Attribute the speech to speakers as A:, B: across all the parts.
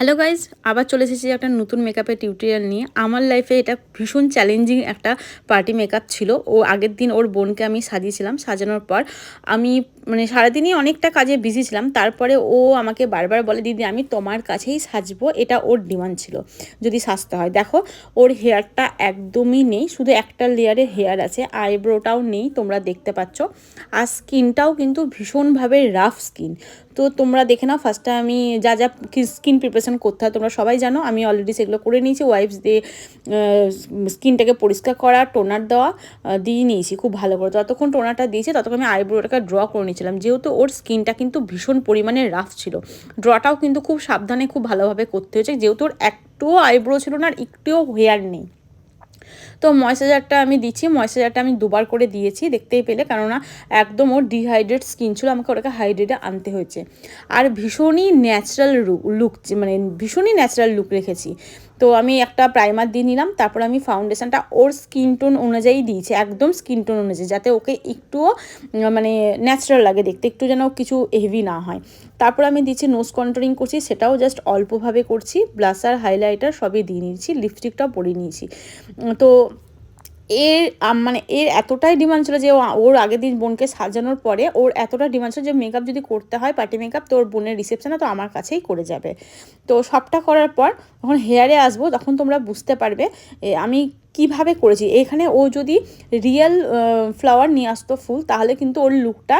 A: Hello guys আবার চলে এসেছি একটা নতুন মেকআপের টিউটোরিয়াল নিয়ে। আমার লাইফে এটা ভীষণ চ্যালেঞ্জিং একটা পার্টি মেকআপ ছিল। ও আগের দিন ওর বোনকে আমি সাজিয়েছিলাম, সাজানোর পর আমি মানে সারাদিনই অনেকটা কাজে বিজি ছিলাম। তারপরে ও আমাকে বারবার বলে, দিদি, আমি তোমার কাছেই সাজবো, এটা ওর ডিমান্ড ছিল, যদি সাজতে হয়। দেখো, ওর হেয়ারটা একদমই নেই, শুধু একটা লেয়ারের হেয়ার আছে আইব্রোটাও নেই, তোমরা দেখতে পাচ্ছ। আর স্কিনটাও কিন্তু ভীষণভাবে রাফ স্কিন তো তোমরা দেখে নাও ফার্স্টে আমি যা যা স্কিন প্রিপারেশন করতে হয় তোমরা সবাই জানো, আমি অলরেডি সেগুলো করে নিয়েছি ওয়াইপস দিয়ে স্কিনটাকে পরিষ্কার করা টোনার দেওয়া দিয়ে নিয়েছি খুব ভালো করে। ততক্ষণ টোনারটা দিয়েছি, ততক্ষণ আমি আইব্রোটাকে ড্র করে নিয়েছিলাম। যেহেতু ওর স্কিনটা কিন্তু ভীষণ পরিমাণে রাফ ছিল ড্রটাও কিন্তু খুব সাবধানে, খুব ভালোভাবে করতে হয়েছে। যেহেতু ওর একটুও আইব্রো ছিল না, আর একটুও হেয়ার নেই। তো ময়শ্চারাইজারটা আমি দিচ্ছি। ময়শ্চারাইজারটা আমি দুবার করে দিয়েছি, দেখতেই পেলে। কেননা একদম ওর ডিহাইড্রেট স্কিন ছিল, আমাকে ওটাকে হাইড্রেটে আনতে হয়েছে। আর ভীষণই ন্যাচারাল লুক মানে ভীষণই ন্যাচারাল লুক রেখেছি। তো আমি একটা প্রাইমার দিয়ে নিলাম, তারপর আমি ফাউন্ডেশনটা ওর স্কিন টোন অনুযায়ী দিয়েছি, একদম স্কিন টোন অনুযায়ী, যাতে ওকে একটুও মানে ন্যাচারাল লাগে, দেখতে একটু যেন কিছু হেভি না হয়। তারপর আমি দিচ্ছি নোজ কন্ট্রোলিং করছি, সেটাও জাস্ট অল্পভাবে করছি ব্লাসার হাইলাইটার সবই দিয়ে নিয়েছি লিপস্টিকটাও পরিয়ে নিয়েছি। তো এর মানে এর এতটাই ডিমান্ড ছিল যে ওর আগের দিন বোনকে সাজানোর পরে ওর এতটা ডিমান্ড ছিল যে মেকআপ যদি করতে হয় পার্টি মেকআপ তো ওর বোনের রিসেপশনে তো আমার কাছেই করে যাবে। তো সবটা করার পর যখন হেয়ারে আসব, তখন তোমরা বুঝতে পারবে আমি কীভাবে করেছি। এখানে ও যদি রিয়েল ফ্লাওয়ার নিয়ে আসতো ফুল, তাহলে কিন্তু ওর লুকটা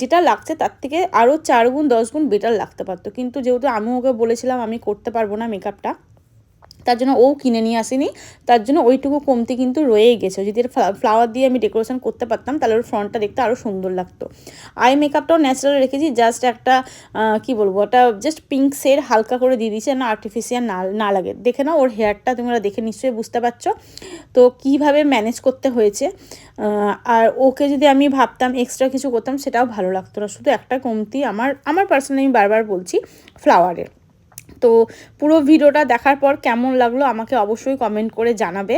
A: যেটা লাগছে তার থেকে আরও চার গুণ, দশ গুণ বেটার লাগতে পারতো। কিন্তু যেহেতু আমি ওকে বলেছিলাম আমি করতে পারব না মেকআপটা তার জন্য ও কিনে নিয়ে আসেনি। তার জন্য ওইটুকু কমতি কিন্তু রয়েই গেছে। যদি এর ফ্লাওয়ার দিয়ে আমি ডেকোরেশন করতে পারতাম, তাহলে ওর ফ্রন্টটা দেখতে আরও সুন্দর লাগতো। আই মেকআপটাও ন্যাচারাল রেখেছি জাস্ট একটা কি বলব, ওটা জাস্ট পিঙ্ক শেড হালকা করে দিয়ে দিয়েছে না আর্টিফিশিয়াল না না লাগে। দেখে নাও ওর হেয়ারটা তোমরা দেখে নিশ্চয়ই বুঝতে পারছ। তো কীভাবে ম্যানেজ করতে হয়েছে আর ওকে যদি আমি ভাবতাম এক্সট্রা কিছু করতাম, সেটাও ভালো লাগতো না। শুধু একটা কমতি আমার আমার পার্সোনালি আমি বারবার বলছি ফ্লাওয়ারের তো পুরো ভিডিওটা দেখার পর কেমন লাগল আমাকে অবশ্যই কমেন্ট করে জানাবে।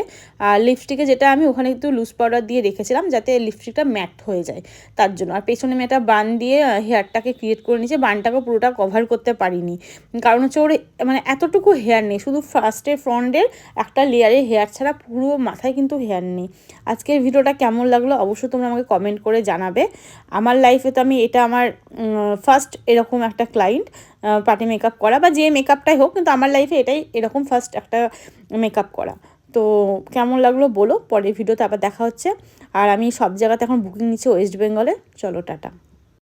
A: আর লিপস্টিকে যেটা আমি ওখানে একটু লুজ পাউডার দিয়ে রেখেছিলাম যাতে লিপস্টিকটা ম্যাট হয়ে যায় তার জন্য। আর পেছনে আমি একটা বান দিয়ে হেয়ারটাকে ক্রিয়েট করে নিয়েছি বানটাকে পুরোটা কভার করতে পারিনি। কারণ হচ্ছে ওর মানে এতটুকু হেয়ার নেই, শুধু ফার্স্টের ফ্রন্টের একটা লেয়ারে হেয়ার ছাড়া পুরো মাথায় কিন্তু হেয়ার নেই। আজকের ভিডিওটা কেমন লাগল অবশ্যই তোমরা আমাকে কমেন্ট করে জানাবে। আমার লাইফে তো আমি এটা আমার ফার্স্ট এরকম একটা ক্লায়েন্ট পার্টি মেকআপ করা বা যে মেকআপটাই হোক, কিন্তু আমার লাইফে এটাই এরকম ফার্স্ট একটা মেকআপ করা। তো কেমন লাগল বলো, পরের ভিডিওতে আবার দেখা হচ্ছে। আর আমি সব জায়গাতে এখন বুকিং নিচ্ছি ওয়েস্ট বেঙ্গলে চলো, টাটা।